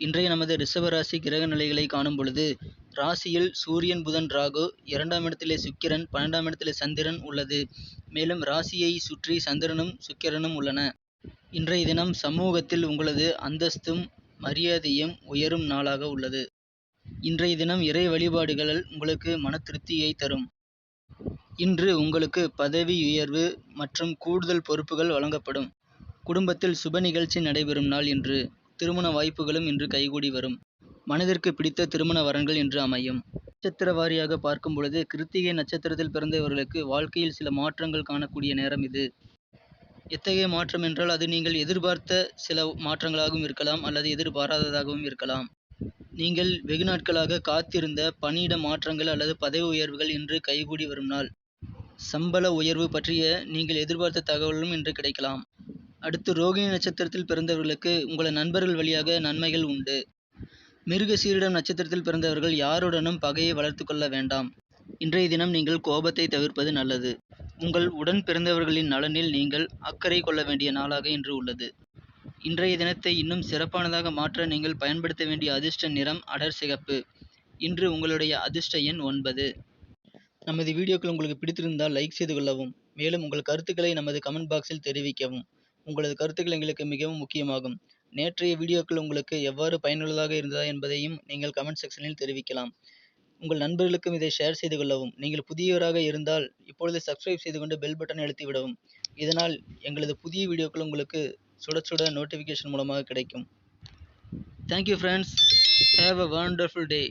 இன்றைய நமது ரிஷபராசி கிரக நிலைகளை காணும் பொழுது ராசியில் சூரியன் புதன் ராகு இரண்டாம் இடத்திலே சுக்கிரன் பன்னெண்டாம் இடத்திலே சந்திரன் உள்ளது. மேலும் ராசியை சுற்றி சந்திரனும் சுக்கிரனும் உள்ளன. இன்றைய தினம் சமூகத்தில் உங்களது அந்தஸ்தும் மரியாதையும் உயரும் நாளாக உள்ளது. இன்றைய தினம் இறை வழிபாடுகள் உங்களுக்கு மன திருப்தியை தரும். இன்று உங்களுக்கு பதவி உயர்வு மற்றும் கூடுதல் பொறுப்புகள் வழங்கப்படும். குடும்பத்தில் சுப நிகழ்ச்சி நடைபெறும் நாள் இன்று. திருமண வாய்ப்புகளும் இன்று கைகூடி வரும். மனதிற்கு பிடித்த திருமண வரன்கள் இன்று அமையும். நட்சத்திர வாரியாக பார்க்கும் பொழுது கிருத்திகை நட்சத்திரத்தில் பிறந்தவர்களுக்கு வாழ்க்கையில் சில மாற்றங்கள் காணக்கூடிய நேரம் இது. எத்தகைய மாற்றம் என்றால் அது நீங்கள் எதிர்பார்த்த சில மாற்றங்களாகவும் இருக்கலாம் அல்லது எதிர்பாராததாகவும் இருக்கலாம். நீங்கள் வெகு நாட்களாக காத்திருந்த பணியிட மாற்றங்கள் அல்லது பதவி உயர்வுகள் இன்று கைகூடி வரும் நாள். சம்பள உயர்வு பற்றிய நீங்கள் எதிர்பார்த்த தகவலும் இன்று கிடைக்கலாம். அடுத்து ரோகிணி நட்சத்திரத்தில் பிறந்தவர்களுக்கு உங்கள் நண்பர்கள் வழியாக நன்மைகள் உண்டு. மிருக சீரிடம் நட்சத்திரத்தில் பிறந்தவர்கள் யாருடனும் பகையை வளர்த்து கொள்ள வேண்டாம். இன்றைய தினம் நீங்கள் கோபத்தை தவிர்ப்பது நல்லது. உங்கள் உடன் பிறந்தவர்களின் நலனில் நீங்கள் அக்கறை கொள்ள வேண்டிய நாளாக இன்று உள்ளது. இன்றைய தினத்தை இன்னும் சிறப்பானதாக மாற்ற நீங்கள் பயன்படுத்த வேண்டிய அதிர்ஷ்ட நிறம் அடர் சிகப்பு. இன்று உங்களுடைய அதிர்ஷ்ட எண் ஒன்பது. நமது வீடியோக்கள் உங்களுக்கு பிடித்திருந்தால் லைக் செய்து கொள்ளவும் மேலும் உங்கள் கருத்துக்களை நமது கமெண்ட் பாக்ஸில் தெரிவிக்கவும். உங்களது கருத்துக்கள் எங்களுக்கு மிகவும் முக்கியமாகும். நேற்றைய வீடியோக்கள் உங்களுக்கு எவ்வாறு பயனுள்ளதாக இருந்ததா என்பதையும் நீங்கள் கமெண்ட் செக்ஷனில் தெரிவிக்கலாம். உங்கள் நண்பர்களுக்கும் இதை ஷேர் செய்து கொள்ளவும். நீங்கள் புதியவராக இருந்தால் இப்பொழுது சப்ஸ்கிரைப் செய்து கொண்டு பெல் பட்டன் அழுத்தி விடவும். இதனால் எங்களது புதிய வீடியோக்கள் உங்களுக்கு சுட சுட நோட்டிஃபிகேஷன் மூலமாக கிடைக்கும். Thank you friends have a wonderful day